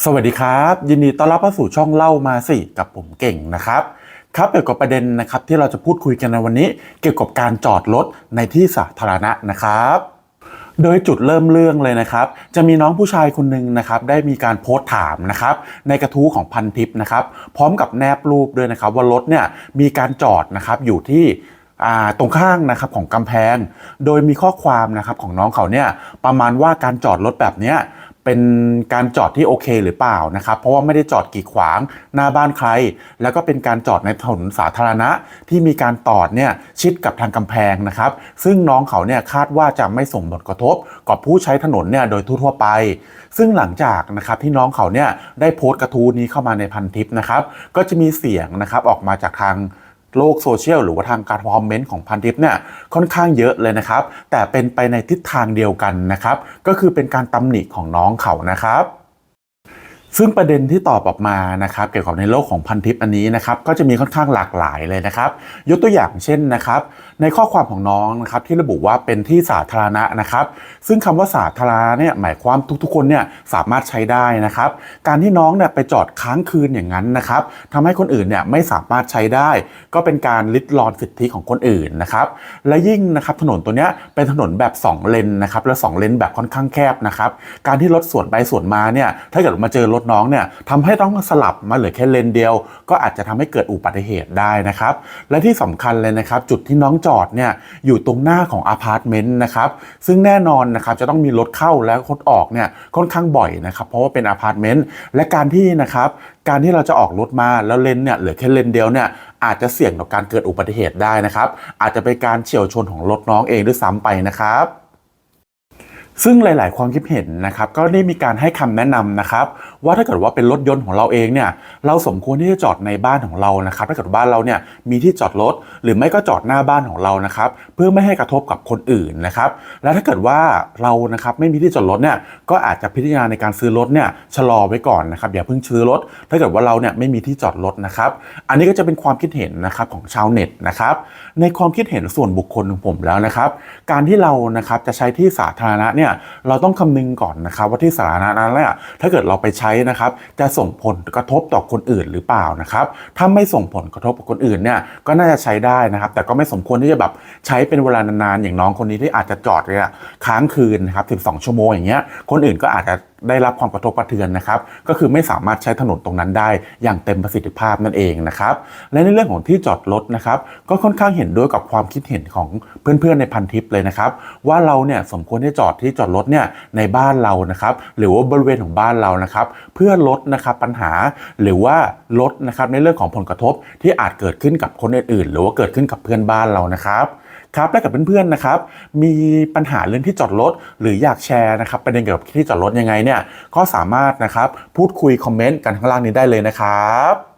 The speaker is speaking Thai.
สวัสดีครับ ยินดีต้อนรับเข้าสู่ช่องเล่ามาสิกับผมเก่งนะครับครับเกี่ยวกับประเด็นนะครับที่เราจะพูดคุยกันในวันนี้ เกี่ยวกับการจอดรถในที่สาธารณะนะครับโดยจุดเริ่มเรื่องเลยนะครับ จะมีน้องผู้ชายคนหนึ่งนะครับ ได้มีการโพสต์ถามนะครับ ในกระทู้ของพันทิปนะครับ พร้อมกับแนบรูปด้วยนะครับ ว่ารถเนี่ยมีการจอดนะครับอยู่ที่ตรงข้างนะครับของกำแพง โดยมีข้อความนะครับของน้องเขาเนี่ยประมาณว่าการจอดรถแบบเนี้ย เป็นการจอดที่โอเคหรือเปล่านะครับ เพราะว่าไม่ได้จอดกีดขวางหน้าบ้านใคร แล้วก็เป็นการจอดในถนนสาธารณะที่มีการตอดเนี่ยชิดกับทางกำแพงนะครับ ซึ่งน้องเขาเนี่ยคาดว่าจะไม่ส่งผลกระทบกับผู้ใช้ถนนเนี่ยโดยทั่วไป ซึ่งหลังจากนะครับที่น้องเขาเนี่ยได้โพสต์กระทู้นี้เข้ามาในพันทิปนะครับ ก็จะมีเสียงนะครับออกมาจากทาง โลกโซเชียลหรือว่าทางการคอมเมนต์ของพันทิปเนี่ยค่อนข้างเยอะเลยนะครับ แต่เป็นไปในทิศทางเดียวกันนะครับ ก็คือเป็นการตำหนิของน้องเขานะครับ ซึ่งประเด็นที่ตอบออกมานะครับเกี่ยวกับในโลกของพันทิปอันนี้นะครับก็จะมีค่อนข้างหลากหลายเลยนะครับ ยกตัวอย่างเช่นนะครับ ในข้อความของน้องนะครับที่ระบุว่าเป็นที่สาธารณะนะครับ ซึ่งคำว่าสาธารณะเนี่ยหมายความทุกๆ คนเนี่ยสามารถใช้ได้นะครับ การที่น้องเนี่ยไปจอดค้างคืนอย่างนั้นนะครับทำให้คนอื่นเนี่ยไม่สามารถใช้ได้ ก็เป็นการลิดรอนสิทธิของคนอื่นนะครับ และยิ่งนะครับถนนตัวเนี้ยเป็นถนนแบบ 2 เลนนะครับและ 2 เลนแบบค่อนข้างแคบนะครับ การที่รถสวนไปสวนมาเนี่ยถ้าเกิดมาเจอรถน้องเนี่ยทำให้ต้องสลับมาเหลือแค่เลนเดียว ก็อาจจะทำให้เกิดอุบัติเหตุได้นะครับ และที่สำคัญเลยนะครับ จุดที่น้องจอดเนี่ยอยู่ตรงหน้าของอพาร์ตเมนต์นะครับ ซึ่งแน่นอนนะครับจะต้องมีรถเข้าและรถออกเนี่ยค่อนข้างบ่อยนะครับ เพราะว่าเป็นอพาร์ตเมนต์และการที่นะครับการที่เราจะออกรถมาแล้วเลนเนี่ยเหลือแค่เลนเดียวเนี่ยอาจจะเสี่ยงต่อการเกิดอุบัติเหตุได้นะครับ อาจจะเป็นการเฉี่ยวชนของรถน้องเองด้วยซ้ำไปนะครับ ซึ่งหลาย ๆ ความคิดเห็นนะครับก็ได้มีการให้คำแนะนำนะครับ ว่าถ้าเกิดว่าเป็นรถยนต์ของเราเองเนี่ยเราสมควรที่จะจอดในบ้านของเรานะครับ ถ้าเกิดบ้านเราเนี่ยมีที่จอดรถหรือไม่ก็จอดหน้าบ้านของเรานะครับ เพื่อไม่ให้กระทบกับคนอื่นนะครับ แล้วถ้าเกิดว่าเรานะครับไม่มีที่จอดรถเนี่ยก็อาจจะพิจารณาในการซื้อรถเนี่ยชะลอไว้ก่อนนะครับอย่าเพิ่งซื้อรถ ถ้าเกิดว่าเราเนี่ยไม่มีที่จอดรถนะครับ อันนี้ก็จะเป็นความคิดเห็นนะครับของชาวเน็ตนะครับในความคิดเห็นส่วนบุคคลของผมแล้วนะครับ การที่เรานะครับจะใช้ที่สาธารณะเนี่ยเราต้องคำนึงก่อนนะครับว่าที่สาธารณะนั้นเนี่ยถ้าเกิดเราไปใช้นะครับจะส่งผลกระทบต่อคนอื่นหรือเปล่านะครับถ้าไม่ส่งผลกระทบกับคนอื่นเนี่ยก็น่าจะใช้ได้นะครับ แต่ก็ไม่สมควรที่จะแบบใช้เป็นเวลานานๆอย่างน้องคนนี้ที่อาจจะจอดเนี่ยค้างคืนนะครับ12 ชั่วโมงอย่างเงี้ยคนอื่นก็อาจจะ ได้รับความกระทบกระเทือนนะครับ ก็คือไม่สามารถใช้ถนนตรงนั้นได้อย่างเต็มประสิทธิภาพนั่นเองนะครับ และในเรื่องของที่จอดรถนะครับ ก็ค่อนข้างเห็นด้วยกับความคิดเห็นของเพื่อนๆในพันทิปเลยนะครับ ว่าเราเนี่ยสมควรที่จอดที่จอดรถเนี่ยในบ้านเรานะครับ หรือว่าบริเวณของบ้านเรานะครับ เพื่อลดนะครับปัญหาหรือว่าลดนะครับในเรื่องของผลกระทบที่อาจเกิดขึ้นกับคนอื่นๆหรือว่าเกิดขึ้นกับเพื่อนบ้านเรานะครับ ครับและกับเพื่อนๆนะครับมีปัญหาเรื่องที่จอดรถหรืออยากแชร์นะครับประเด็นเกี่ยวกับที่จอดรถยังไงเนี่ยก็สามารถนะครับพูดคุยคอมเมนต์กันข้างล่างนี้ได้เลยนะครับ